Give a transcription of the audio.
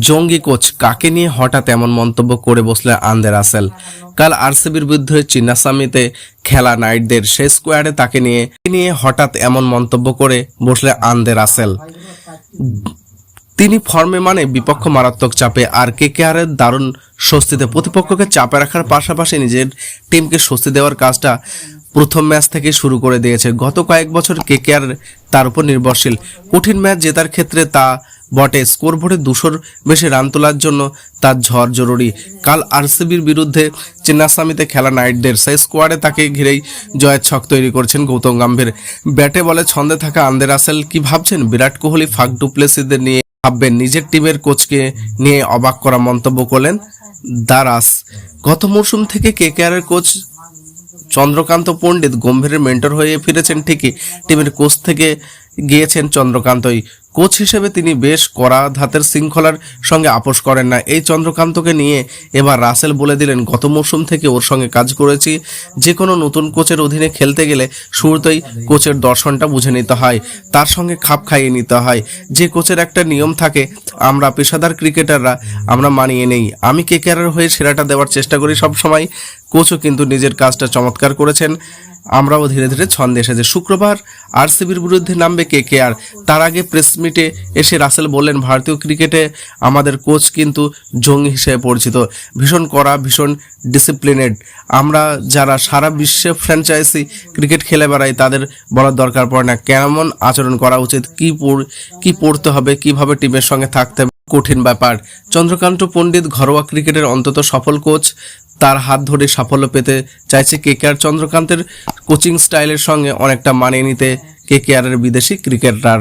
জঙ্গি কোচ কাকে নিয়ে হঠাৎ এমন মন্তব্য করে বসলেন আন্দে রাসেল? কাল আরসিবির বিরুদ্ধে চিন্নাস্বামীতে খেলা নাইটদের সেই স্কোয়াডে তাকে নিয়ে নিয়ে হঠাৎ এমন মন্তব্য করে বসলেন আন্দে রাসেল? তিনি ফর্মে মানে বিপক্ষ মারাত্মক চাপে, আর কে কে আর দারুণ স্বস্তিতে প্রতিপক্ষকে চাপে রাখার পাশাপাশি নিজের টিমকে স্বস্তি দেওয়ার কাজটা প্রথম ম্যাচ থেকে শুরু করে দিয়েছে। গত কয়েক বছর কে কে আর তার উপর নির্ভরশীল। কঠিন ম্যাচ জেতার ক্ষেত্রে তা বটে। স্কোর বোর্ডে দুশোর বেশি রান তোলার জন্য তার ঝড় জরুরি। কাল আরসিবির বিরুদ্ধে চেন্নাস্বামীতে খেলা নাইটদের। সেই স্কোয়াডে তাকে ঘিরেই জয়ের ছক তৈরি করছেন গৌতম গম্ভীর। ব্যাটে বলে ছন্দে থাকা আন্দে রাসেল কি ভাবছেন? বিরাট কোহলি ফাক ডুপ্লেসিদের নিয়ে ভাববেন? নিজের টিমের কোচকে নিয়ে অবাক করা মন্তব্য করলেন দারাস। গত মরশুম থেকে কেকেআর এর কোচ চন্দ্রকান্ত পণ্ডিত গম্ভীরের মেন্টর হয়ে ফিরেছেন ঠিকই। টিমের কোচ থেকে গিয়েছেন চন্দ্রকান্তই কোচ হিসেবে তিনি বেশ কড়া ধাতের শৃঙ্খলার সঙ্গে আপোষ করেন না। এই চন্দ্রকান্তকে নিয়ে এবার রাসেল বলে দিলেন, গত মরশুম থেকে ওর সঙ্গে কাজ করেছি। যে কোনো নতুন কোচের অধীনে খেলতে গেলে শুরুতেই কোচের দর্শনটা বুঝে নিতে হয়, তার সঙ্গে খাপ খাইয়ে নিতে হয়। যে কোচের একটা নিয়ম থাকে, আমরা পেশাদার ক্রিকেটাররা, আমরা মানিয়ে নেই। আমি কেকেআরের হয়ে সেরাটা দেওয়ার চেষ্টা করি সব সময় কোচও কিন্তু নিজের কাজটা চমৎকার করেছেন। আমরাও ধীরে ধীরে ছন্দে এসেছে। শুক্রবার আরসিবির বিরুদ্ধে নামবে কে কে? আর তার আগে প্রেস মিটে এসে রাসেল বললেন, ভারতীয় ক্রিকেটে আমাদের কোচ কিন্তু জঙ্গি হিসেবে পরিচিত। ভীষণ কড়া, ভীষণ ডিসিপ্লিনেড আমরা যারা সারা বিশ্বে ফ্র্যাঞ্চাইজি ক্রিকেট খেলে বেড়াই, তাদের বলার দরকার পড়ে না। কেমন আচরণ করা উচিত? কি পড়- কি পড়তে হবে? কীভাবে টিমের সঙ্গে থাকতে কঠিন ব্যাপার। চন্দ্রকান্ত পণ্ডিত ঘরোয়া ক্রিকেটের অন্তত সফল কোচ। তার হাত ধরে সাফল্য পেতে চাইছে কে কে আর চন্দ্রকান্তের কোচিং স্টাইলের সঙ্গে অনেকটা মানিয়ে নিতে কেকেআরের বিদেশি ক্রিকেটাররা।